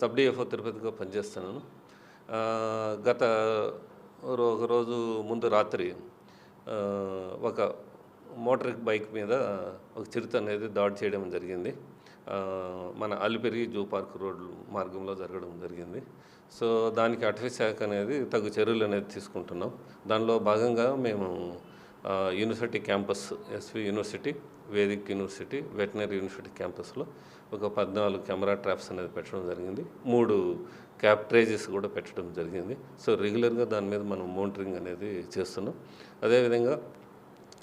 Sub DFO తిరుపతిగా పనిచేస్తున్నాను గత ఒక రోజు ముందు రాత్రి ఒక మోటార్ బైక్ మీద ఒక చిరుత అనేది దాడి చేయడం జరిగింది. మన అలిపిరి జూ పార్క్ రోడ్ మార్గంలో జరగడం జరిగింది. సో దానికి అటవీ శాఖ అనేది తగు చర్యలు అనేది తీసుకుంటున్నాం. దానిలో భాగంగా మేము university campus SV university Vedic university veterinary university క్యాంపస్లో ఒక పద్నాలుగు కెమెరా ట్రాప్స్ అనేది పెట్టడం జరిగింది. మూడు క్యాప్ట్రేజెస్ కూడా పెట్టడం జరిగింది. సో రెగ్యులర్గా దాని మీద మనం మోనిటరింగ్ అనేది చేస్తున్నాం. అదేవిధంగా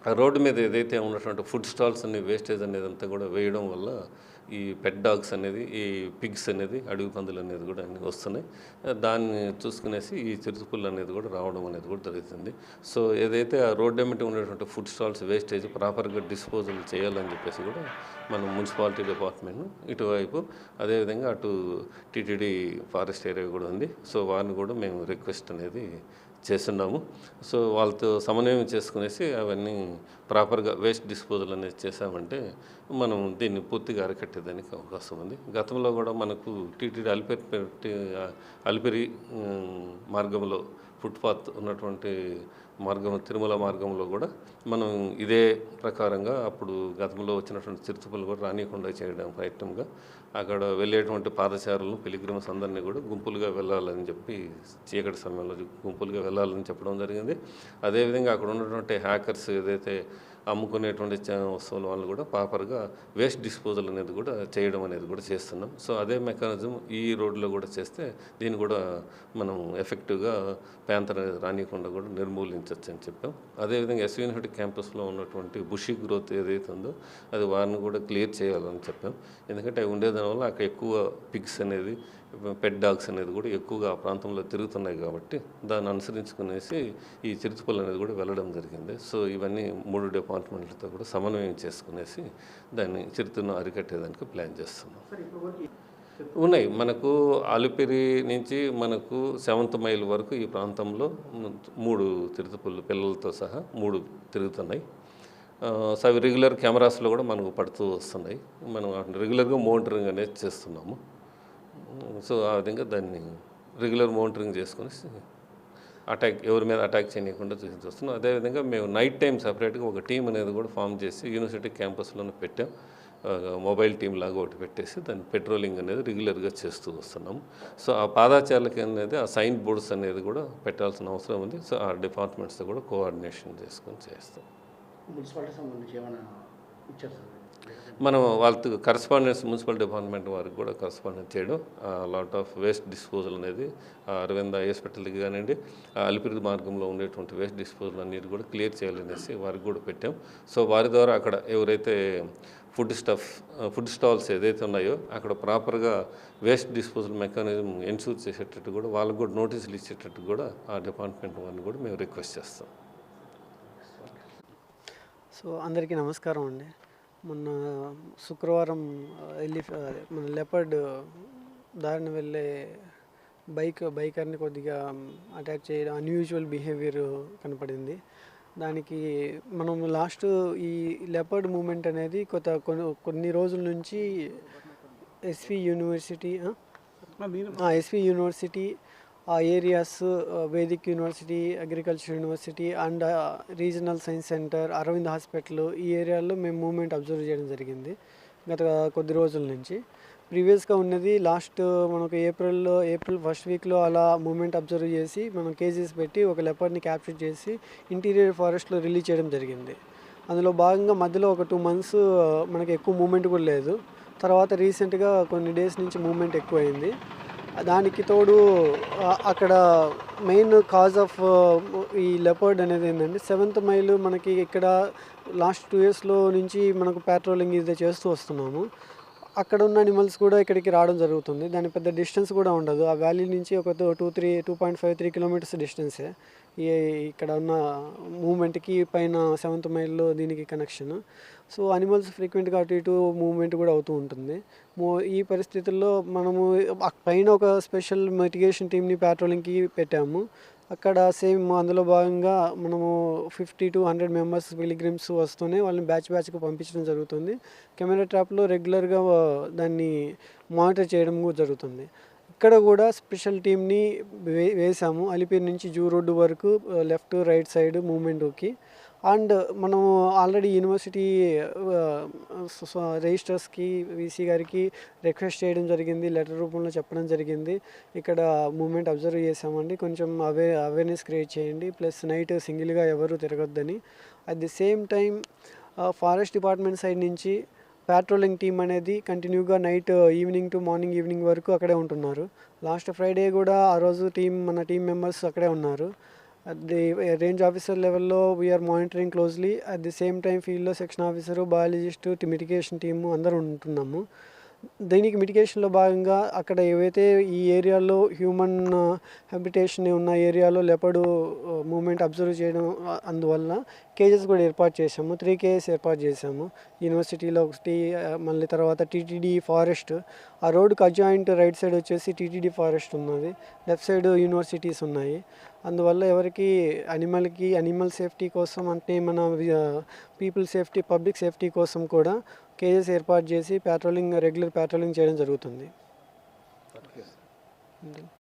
ఆ రోడ్డు మీద ఏదైతే ఉన్నటువంటి ఫుడ్ స్టాల్స్ అన్ని వేస్టేజ్ అనేది అంతా కూడా వేయడం వల్ల ఈ పెట్ డాగ్స్ అనేది ఈ పిగ్స్ అనేది అడవి పందులు అనేది కూడా అన్ని వస్తున్నాయి. దాన్ని చూసుకునేసి ఈ చిరుతుపుల్లు అనేది కూడా రావడం అనేది కూడా జరుగుతుంది. సో ఏదైతే ఆ రోడ్డు ఎమ్మటి ఉన్నటువంటి ఫుడ్ స్టాల్స్ వేస్టేజ్ ప్రాపర్గా డిస్పోజల్ చేయాలని చెప్పేసి కూడా మనం మున్సిపాలిటీ డిపార్ట్మెంట్ ఇటువైపు అదేవిధంగా అటు టీటీడీ ఫారెస్ట్ ఏరియా కూడా ఉంది. సో వారిని కూడా మేము రిక్వెస్ట్ అనేది చేస్తున్నాము. సో వాళ్ళతో సమన్వయం చేసుకునేసి అవన్నీ ప్రాపర్గా వేస్ట్ డిస్పోజల్ అనేది చేసామంటే మనం దీన్ని పూర్తిగా అరికట్టేదానికి అవకాశం ఉంది. గతంలో కూడా మనకు టీటీడీ అలిపిరి అలిపిరి మార్గంలో ఫుట్పాత్ ఉన్నటువంటి మార్గం తిరుమల మార్గంలో కూడా మనం ఇదే ప్రకారంగా అప్పుడు గతంలో వచ్చినటువంటి చిరుతపులు కూడా రానియకుండా చేయడం ప్రయత్నంగా అక్కడ వెళ్ళేటువంటి పాదచారులను పిలిగ్రిమ్స్ అందరినీ కూడా గుంపులుగా వెళ్ళాలని చెప్పి చీకటి సమయంలో గుంపులుగా వెళ్ళాలని చెప్పడం జరిగింది. అదేవిధంగా అక్కడ ఉన్నటువంటి హ్యాకర్స్ ఏదైతే అమ్ముకునేటువంటి వస్తువుల వాళ్ళు కూడా ప్రాపర్గా వేస్ట్ డిస్పోజల్ అనేది కూడా చేయడం అనేది కూడా చేస్తున్నాం. సో అదే మెకానిజం ఈ రోడ్లో కూడా చేస్తే దీన్ని కూడా మనం ఎఫెక్టివ్గా ప్యాంతర్ అనేది రానియకుండా కూడా నిర్మూలించవచ్చు అని చెప్పాం. అదేవిధంగా ఎస్ యూనివర్సిటీ క్యాంపస్లో ఉన్నటువంటి బుషి గ్రోత్ ఏదైతే ఉందో అది వారిని కూడా క్లియర్ చేయాలని చెప్పాం. ఎందుకంటే అవి ఉండేదాని వల్ల అక్కడ ఎక్కువ పిగ్స్ అనేది పెట్ డాగ్స్ అనేది కూడా ఎక్కువగా ఆ ప్రాంతంలో తిరుగుతున్నాయి కాబట్టి దాన్ని అనుసరించుకునేసి ఈ చిరుతపులు అనేది కూడా వెళ్ళడం జరిగింది. సో ఇవన్నీ మూడు డిపార్ట్మెంట్లతో కూడా సమన్వయం చేసుకునేసి దాన్ని చిరుతను అరికట్టేదానికి ప్లాన్ చేస్తున్నాం. ఉన్నాయి. మనకు అలిపిరి నుంచి మనకు సెవెంత్ మైల్ వరకు ఈ ప్రాంతంలో మూడు చిరుతపుల్లు పిల్లలతో సహా మూడు తిరుగుతున్నాయి. సో అవి రెగ్యులర్ కెమెరాస్లో కూడా మనకు పడుతూ వస్తున్నాయి. మనం రెగ్యులర్గా మోనిటరింగ్ అనేది చేస్తున్నాము. సో ఆ విధంగా దాన్ని రెగ్యులర్ మానిటరింగ్ చేసుకొని అటాక్ ఎవరి మీద అటాక్ చేయకుండా చూసి చూస్తున్నాం. అదేవిధంగా మేము నైట్ టైం సపరేట్గా ఒక టీం అనేది కూడా ఫామ్ చేసి యూనివర్సిటీ క్యాంపస్లోనే పెట్టాం. మొబైల్ టీం లాగా ఒకటి పెట్టేసి దాన్ని పెట్రోలింగ్ అనేది రెగ్యులర్గా చేస్తూ వస్తున్నాం. సో ఆ పాదాచారులకి అనేది ఆ సైన్ బోర్డ్స్ అనేది కూడా పెట్టాల్సిన అవసరం ఉంది. సో ఆ డిపార్ట్మెంట్స్తో కూడా కోఆర్డినేషన్ చేసుకొని చేస్తాం. మున్సిపాలిటీ సంబంధించి ఏమైనా ఇచ్చారు మనం వాళ్ళతో కరస్పాండెన్స్ మున్సిపల్ డిపార్ట్మెంట్ వారికి కూడా కరస్పాండెన్స్ చేయడం లాట్ ఆఫ్ వేస్ట్ డిస్పోజల్ అనేది అరవింద హాస్పిటల్కి కానివ్వండి ఆ అలిపిరి మార్గంలో ఉండేటువంటి వేస్ట్ డిస్పోజల్ అన్నిటి కూడా క్లియర్ చేయాలనేసి వారికి కూడా పెట్టాం. సో వారి ద్వారా అక్కడ ఎవరైతే ఫుడ్ స్టఫ్ ఫుడ్ స్టాల్స్ ఏదైతే ఉన్నాయో అక్కడ ప్రాపర్గా వేస్ట్ డిస్పోజల్ మెకానిజం ఎన్షూర్ చేసేటట్టు కూడా వాళ్ళకు కూడా నోటీసులు ఇచ్చేటట్టు కూడా ఆ డిపార్ట్మెంట్ వారిని కూడా మేము రిక్వెస్ట్ చేస్తాం. సో అందరికీ నమస్కారం అండి. మొన్న శుక్రవారం వెళ్ళి మన లెపర్డ్ దారిన వెళ్ళే బైక్ బైకర్ని కొద్దిగా అటాక్ చేయడం అన్యూజువల్ బిహేవియర్ కనపడింది. దానికి మనం లాస్ట్ ఈ లెపర్డ్ మూమెంట్ అనేది కొత్త కొన్ని కొన్ని రోజుల నుంచి SV university SV university areas Vedic university agriculture university and regional science centre Aravind hospital ఈ ఏరియాలో మేము మూమెంట్ అబ్జర్వ్ చేయడం జరిగింది గత కొద్ది రోజుల నుంచి. ప్రీవియస్గా ఉన్నది లాస్ట్ మనకు ఏప్రిల్లో ఏప్రిల్ ఫస్ట్ వీక్లో అలా మూమెంట్ అబ్జర్వ్ చేసి మనం కేజీస్ పెట్టి ఒక లెపర్ని క్యాప్చర్ చేసి ఇంటీరియర్ ఫారెస్ట్లో రిలీజ్ చేయడం జరిగింది. అందులో భాగంగా మధ్యలో ఒక టూ మంత్స్ మనకి ఎక్కువ మూమెంట్ కూడా లేదు. తర్వాత రీసెంట్గా కొన్ని డేస్ నుంచి మూమెంట్ ఎక్కువైంది. దానికి తోడు అక్కడ మెయిన్ కాజ్ ఆఫ్ ఈ లెపర్డ్ అనేది ఏంటంటే సెవెంత్ మైల్ మనకి ఇక్కడ లాస్ట్ టూ ఇయర్స్లో నుంచి మనకు పెట్రోలింగ్ ఇది చేస్తూ వస్తున్నాము. అక్కడ ఉన్న అనిమల్స్ కూడా ఇక్కడికి రావడం జరుగుతుంది. దాని పెద్ద డిస్టెన్స్ కూడా ఉండదు. ఆ వ్యాలీ నుంచి ఒక two three two point five three kilometres డిస్టెన్సే ఈ ఇక్కడ ఉన్న మూమెంట్కి పైన సెవెంత్ మైల్లో దీనికి కనెక్షన్ సో అనిమల్స్ ఫ్రీక్వెంట్గా అటు ఇటు మూవ్మెంట్ కూడా అవుతూ ఉంటుంది. ఈ పరిస్థితుల్లో మనము పైన ఒక స్పెషల్ మిటిగేషన్ టీమ్ని పెట్రోలింగ్కి పెట్టాము. అక్కడ సేమ్ అందులో భాగంగా మనము fifty to hundred members pilgrims వస్తూనే వాళ్ళని బ్యాచ్ బ్యాచ్కి పంపించడం జరుగుతుంది. కెమెరా ట్రాప్లో రెగ్యులర్గా దాన్ని మానిటర్ చేయడం కూడా జరుగుతుంది. ఇక్కడ కూడా స్పెషల్ టీమ్ని వే వేసాము. అలిపిరి నుంచి జూ రోడ్డు వరకు లెఫ్ట్ రైట్ సైడ్ మూమెంట్కి అండ్ మనం ఆల్రెడీ యూనివర్సిటీ రిజిస్టర్స్కి వీసీ గారికి రిక్వెస్ట్ చేయడం జరిగింది లెటర్ రూపంలో చెప్పడం జరిగింది. ఇక్కడ మూమెంట్ అబ్జర్వ్ చేసామండి కొంచెం అవే అవేర్నెస్ క్రియేట్ చేయండి. ప్లస్ నైట్ సింగిల్గా ఎవరు తిరగొద్దని. At the same time forest department side నుంచి ప్యాట్రోలింగ్ టీం అనేది కంటిన్యూగా night evening to morning evening వరకు అక్కడే ఉంటున్నారు. లాస్ట్ ఫ్రైడే కూడా ఆ రోజు టీం మన టీం మెంబర్స్ అక్కడే ఉన్నారు. అట్ ది రేంజ్ ఆఫీసర్ లెవెల్లో we are monitoring closely at the same time ఫీల్డ్లో section officer biologist mitigation team అందరూ ఉంటున్నాము. దీనికి మిటిగేషన్లో భాగంగా అక్కడ ఏవైతే ఈ ఏరియాలో హ్యూమన్ uh, హ్యాబిటేషన్ ఉన్న ఏరియాలో లెపడు మూమెంట్ అబ్జర్వ్ చేయడం uh, అందువల్ల కేజెస్ కూడా ఏర్పాటు చేసాము త్రీ కేజెస్ ఏర్పాటు చేసాము యూనివర్సిటీలో ఒకటి uh, మళ్ళీ తర్వాత టీటీడీ ఫారెస్ట్ ఆ రోడ్డుకు అజాయింట్ రైట్ సైడ్ వచ్చేసి టీటీడీ ఫారెస్ట్ ఉన్నది. లెఫ్ట్ సైడ్ యూనివర్సిటీస్ ఉన్నాయి. అందువల్ల ఎవరికి అనిమల్కి అనిమల్ సేఫ్టీ కోసం అంటే మన పీపుల్ సేఫ్టీ పబ్లిక్ సేఫ్టీ కోసం కూడా కేజెస్ ఏర్పాటు చేసి ప్యాట్రోలింగ్ రెగ్యులర్ ప్యాట్రోలింగ్ చేయడం జరుగుతుంది.